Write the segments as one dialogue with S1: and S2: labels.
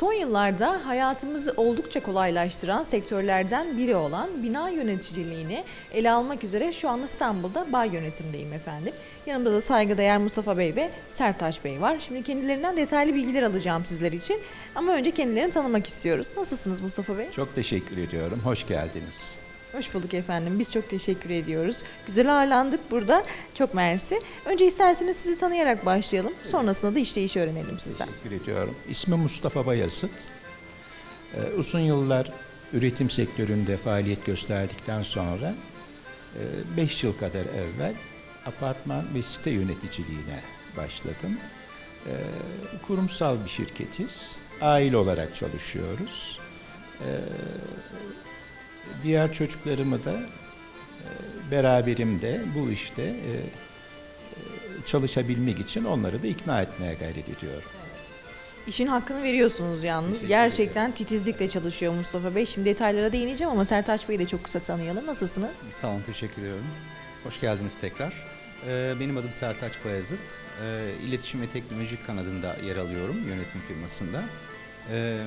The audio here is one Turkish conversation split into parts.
S1: Son yıllarda hayatımızı oldukça kolaylaştıran sektörlerden biri olan bina yöneticiliğini ele almak üzere şu an İstanbul'da Bay Yönetim'deyim efendim. Yanımda da saygıdeğer Mustafa Bey ve Sertaç Bey var. Şimdi kendilerinden detaylı bilgiler alacağım sizler için. Ama önce kendilerini tanımak istiyoruz. Nasılsınız Mustafa Bey?
S2: Çok teşekkür ediyorum. Hoş geldiniz.
S1: Hoş bulduk efendim. Biz çok teşekkür ediyoruz. Güzel ağırlandık burada. Çok mersi. Önce isterseniz sizi tanıyarak başlayalım. Sonrasında da işleyişi öğrenelim sizden.
S2: Teşekkür ediyorum. İsmim Mustafa Bayazıt. Ee, uzun yıllar üretim sektöründe faaliyet gösterdikten sonra 5 yıl kadar evvel apartman ve site yöneticiliğine başladım. Ee, kurumsal bir şirketiz. Aile olarak çalışıyoruz. Diğer çocuklarımı da e, beraberimde bu işte e, e, çalışabilmek için onları da ikna etmeye gayret ediyorum.
S1: İşin hakkını veriyorsunuz yalnız.
S2: Teşekkür
S1: Gerçekten titizlikle çalışıyor Mustafa Bey. Şimdi detaylara değineceğim ama Sertaç Bey'i de çok kısa tanıyalım. Nasılsınız?
S3: Sağ olun, teşekkür ediyorum. Hoş geldiniz tekrar. Ee, Benim adım Sertaç Bayazıt. İletişim ve Teknoloji kanadında yer alıyorum yönetim firmasında. Ee,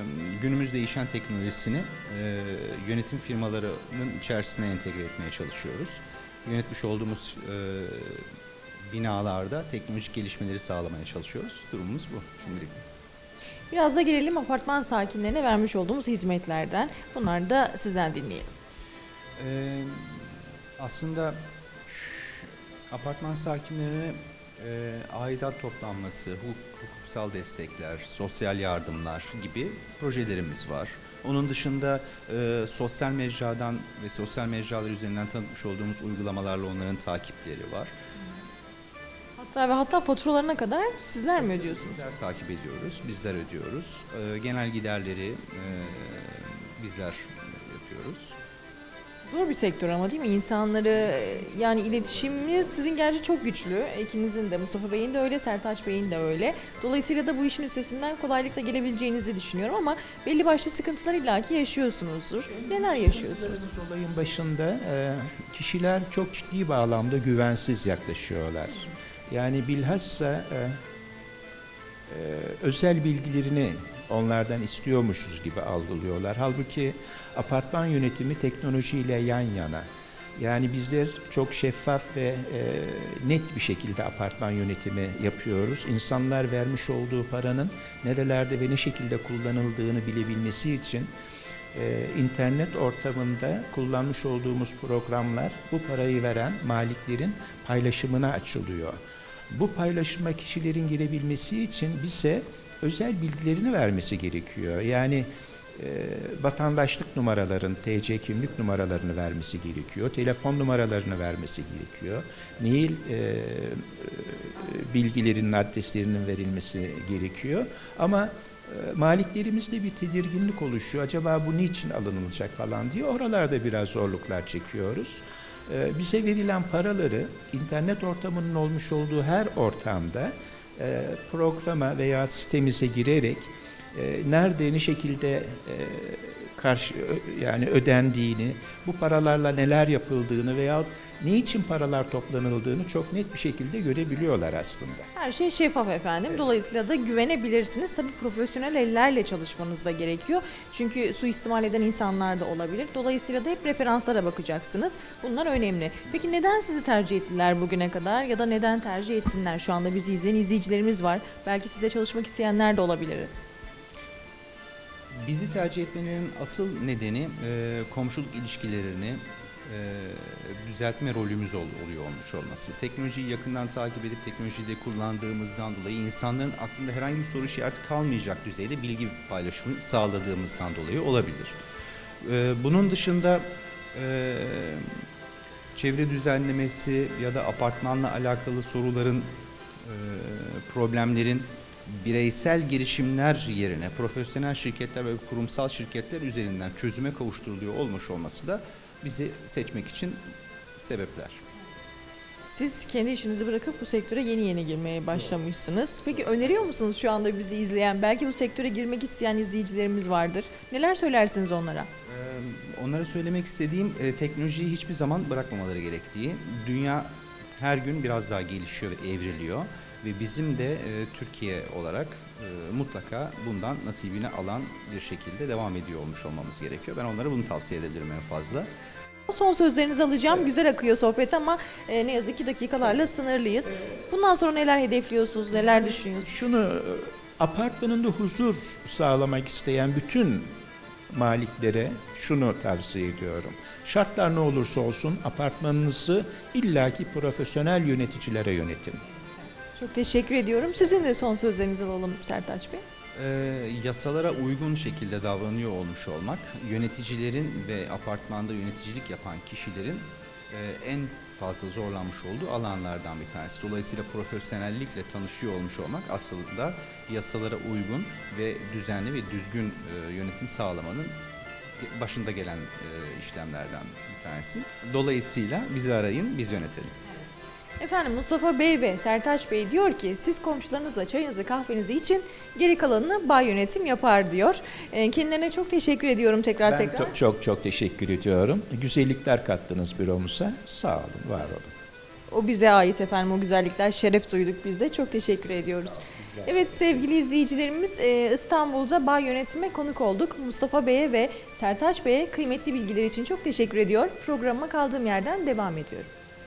S3: Günümüz değişen teknolojisini e, yönetim firmalarının içerisine entegre etmeye çalışıyoruz. Yönetmiş olduğumuz e, binalarda teknolojik gelişmeleri sağlamaya çalışıyoruz. Durumumuz bu şimdilik.
S1: Biraz da gelelim apartman sakinlerine vermiş olduğumuz hizmetlerden. Bunları da sizden dinleyelim.
S3: Ee, aslında apartman sakinlerine e, aidat toplanması, hukuk- hukuksal destekler, sosyal yardımlar gibi projelerimiz var. Onun dışında e, sosyal mecradan ve sosyal mecralar üzerinden tanıtmış olduğumuz uygulamalarla onların takipleri var.
S1: Hatta ve hatta faturalarına kadar sizler mi ödüyorsunuz?
S3: Bizler takip ediyoruz, bizler ödüyoruz. E, genel giderleri e, bizler yapıyoruz.
S1: Zor bir sektör ama değil mi? İnsanları yani iletişiminiz sizin gerçi çok güçlü. İkinizin de Mustafa Bey'in de öyle, Sertaç Bey'in de öyle. Dolayısıyla da bu işin üstesinden kolaylıkla gelebileceğinizi düşünüyorum ama belli başlı sıkıntılar illaki yaşıyorsunuzdur. Neler yaşıyorsunuz?
S2: Olayın başında e, kişiler çok ciddi bağlamda güvensiz yaklaşıyorlar. Yani bilhassa e, e, özel bilgilerini onlardan istiyormuşuz gibi algılıyorlar. Halbuki apartman yönetimi teknolojiyle yan yana. Yani bizler çok şeffaf ve e, net bir şekilde apartman yönetimi yapıyoruz. İnsanlar vermiş olduğu paranın nerelerde ve ne şekilde kullanıldığını bilebilmesi için e, internet ortamında kullanmış olduğumuz programlar bu parayı veren maliklerin paylaşımına açılıyor. Bu paylaşıma kişilerin girebilmesi için bize özel bilgilerini vermesi gerekiyor. Yani e, vatandaşlık numaraların, TC kimlik numaralarını vermesi gerekiyor. Telefon numaralarını vermesi gerekiyor. Mail e, e, bilgilerinin, adreslerinin verilmesi gerekiyor. Ama e, maliklerimizde bir tedirginlik oluşuyor. Acaba bu niçin alınılacak falan diye oralarda biraz zorluklar çekiyoruz. E, bize verilen paraları internet ortamının olmuş olduğu her ortamda e, programa veya sitemize girerek e, nerede ne şekilde e, karşı yani ödendiğini, bu paralarla neler yapıldığını veya ne için paralar toplanıldığını çok net bir şekilde görebiliyorlar aslında.
S1: Her şey şeffaf efendim. Dolayısıyla da güvenebilirsiniz. Tabii profesyonel ellerle çalışmanız da gerekiyor. Çünkü suistimal eden insanlar da olabilir. Dolayısıyla da hep referanslara bakacaksınız. Bunlar önemli. Peki neden sizi tercih ettiler bugüne kadar ya da neden tercih etsinler? Şu anda bizi izleyen izleyicilerimiz var. Belki size çalışmak isteyenler de olabilir.
S3: Bizi tercih etmelerinin asıl nedeni e, komşuluk ilişkilerini düzeltme rolümüz ol, oluyor olmuş olması. Teknolojiyi yakından takip edip teknolojiyi kullandığımızdan dolayı insanların aklında herhangi bir soru işareti kalmayacak düzeyde bilgi paylaşımı sağladığımızdan dolayı olabilir. E, bunun dışında e, çevre düzenlemesi ya da apartmanla alakalı soruların, e, problemlerin bireysel girişimler yerine profesyonel şirketler ve kurumsal şirketler üzerinden çözüme kavuşturuluyor olmuş olması da bizi seçmek için sebepler.
S1: Siz kendi işinizi bırakıp bu sektöre yeni yeni girmeye başlamışsınız. Peki öneriyor musunuz şu anda bizi izleyen, belki bu sektöre girmek isteyen izleyicilerimiz vardır. Neler söylersiniz onlara?
S3: Ee, Onlara söylemek istediğim e, teknolojiyi hiçbir zaman bırakmamaları gerektiği, dünya her gün biraz daha gelişiyor ve evriliyor ve bizim de e, Türkiye olarak e, mutlaka bundan nasibini alan bir şekilde devam ediyor olmuş olmamız gerekiyor. Ben onlara bunu tavsiye edebilirim en fazla.
S1: Son sözlerinizi alacağım. Güzel akıyor sohbet ama e, ne yazık ki dakikalarla sınırlıyız. Bundan sonra neler hedefliyorsunuz, neler düşünüyorsunuz?
S2: Şunu e, apartmanında huzur sağlamak isteyen bütün maliklere şunu tavsiye ediyorum. Şartlar ne olursa olsun apartmanınızı illaki profesyonel yöneticilere yönetin.
S1: Çok teşekkür ediyorum. Sizin de son sözlerinizi alalım Sertaç Bey.
S3: Ee, yasalara uygun şekilde davranıyor olmuş olmak, yöneticilerin ve apartmanda yöneticilik yapan kişilerin e, en fazla zorlanmış olduğu alanlardan bir tanesi. Dolayısıyla profesyonellikle tanışıyor olmuş olmak aslında yasalara uygun ve düzenli ve düzgün e, yönetim sağlamanın başında gelen e, işlemlerden bir tanesi. Dolayısıyla bizi arayın, biz yönetelim.
S1: Efendim Mustafa Bey ve Sertaç Bey diyor ki siz komşularınızla çayınızı kahvenizi için geri kalanını bay yönetim yapar diyor. E, Kendilerine çok teşekkür ediyorum tekrar
S2: Ben
S1: tekrar.
S2: to- çok çok teşekkür ediyorum. Güzellikler kattınız büromuza. Sağ olun, var olun.
S1: O bize ait efendim o güzellikler şeref duyduk biz de çok teşekkür ediyoruz. Evet sevgili izleyicilerimiz e, İstanbul'da Bay Yönetim'e konuk olduk. Mustafa Bey'e ve Sertaç Bey'e kıymetli bilgiler için çok teşekkür ediyor. Programa kaldığım yerden devam ediyorum.